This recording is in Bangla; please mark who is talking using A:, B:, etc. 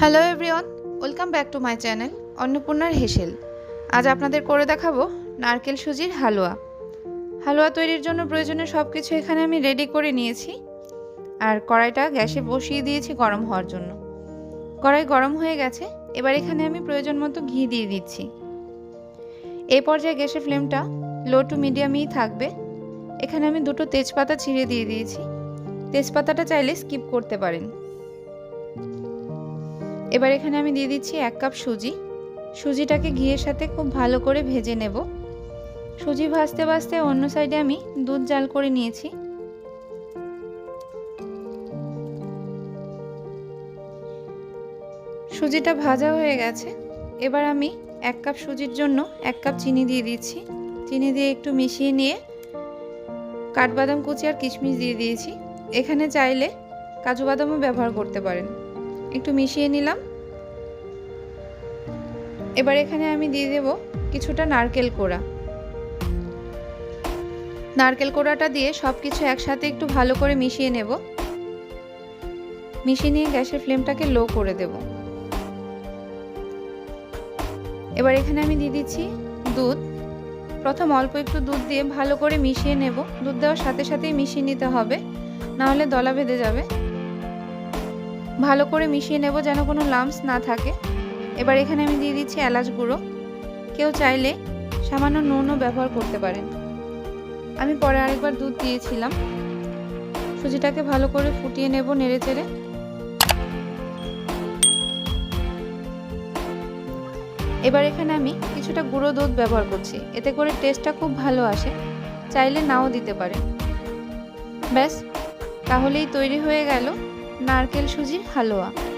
A: Hello everyone welcome back to my channel অন্নপূর্ণার হেসেল আজ আপনাদের করে দেখাবো নারকেল সুজির হালুয়া। হালুয়া তৈরির জন্য প্রয়োজনীয় সব কিছু এখানে আমি রেডি করে নিয়েছি। আর কড়াইটা গ্যাসে বসিয়ে দিয়েছি গরম হওয়ার জন্য। কড়াই গরম হয়ে গেছে, এবার এখানে আমি প্রয়োজন মতো ঘি দিয়ে দিচ্ছি। এই পর্যায়ে গ্যাসের ফ্লেমটা লো টু মিডিয়ামেই থাকবে। এখানে আমি দুটো তেজপাতা ছিঁড়ে দিয়ে দিয়েছি। তেজপাতাটা চাইলে স্কিপ করতে পারেন। এবার এখানে আমি দিয়ে দিচ্ছি এক কাপ সুজি। সুজিটাকে ঘিয়ের সাথে খুব ভালো করে ভেজে নেব। সুজি ভাজতে ভাজতে অন্য সাইডে আমি দুধ জাল করে নিয়েছি। সুজিটা ভাজা হয়ে গেছে। এবার আমি এক কাপ সুজির জন্য এক কাপ চিনি দিয়ে দিচ্ছি। চিনি দিয়ে একটু মিশিয়ে নিয়ে কাঠবাদাম কুচি আর কিশমিশ দিয়ে দিয়েছি। এখানে চাইলে কাজু বাদামও ব্যবহার করতে পারেন। একটু মিশিয়ে নিলাম। এবার এখানে আমি দিয়ে দেব কিছুটা নারকেল কোড়া। নারকেল কোড়াটা দিয়ে সব কিছু একসাথে একটু ভালো করে মিশিয়ে নেব। মিশিয়ে নিয়ে গ্যাসের ফ্লেমটাকে লো করে দেব। এবার এখানে আমি দিয়ে দিচ্ছি দুধ। প্রথম অল্প একটু দুধ দিয়ে ভালো করে মিশিয়ে নেব। দুধ দেওয়ার সাথে সাথেই মিশিয়ে নিতে হবে। না হলে দলা বেঁধে যাবে। ভালো করে মিশিয়ে নেব যেন কোনো লাম্পস না থাকে। এবার এখানে আমি দিয়ে দিচ্ছি এলাচ গুঁড়ো। কেউ চাইলে সামান্য নুনও ব্যবহার করতে পারেন। আমি পরে আরেকবার দুধ দিয়েছিলাম। সুজিটাকে ভালো করে ফুটিয়ে নেব নেড়ে চেড়ে। এবার এখানে আমি কিছুটা গুঁড়ো দুধ ব্যবহার করছি। এতে করে টেস্টটা খুব ভালো আসে। চাইলে নাও দিতে পারেন। ব্যাস, তাহলেই তৈরি হয়ে গেল। নারকেল সুজির হালুয়া।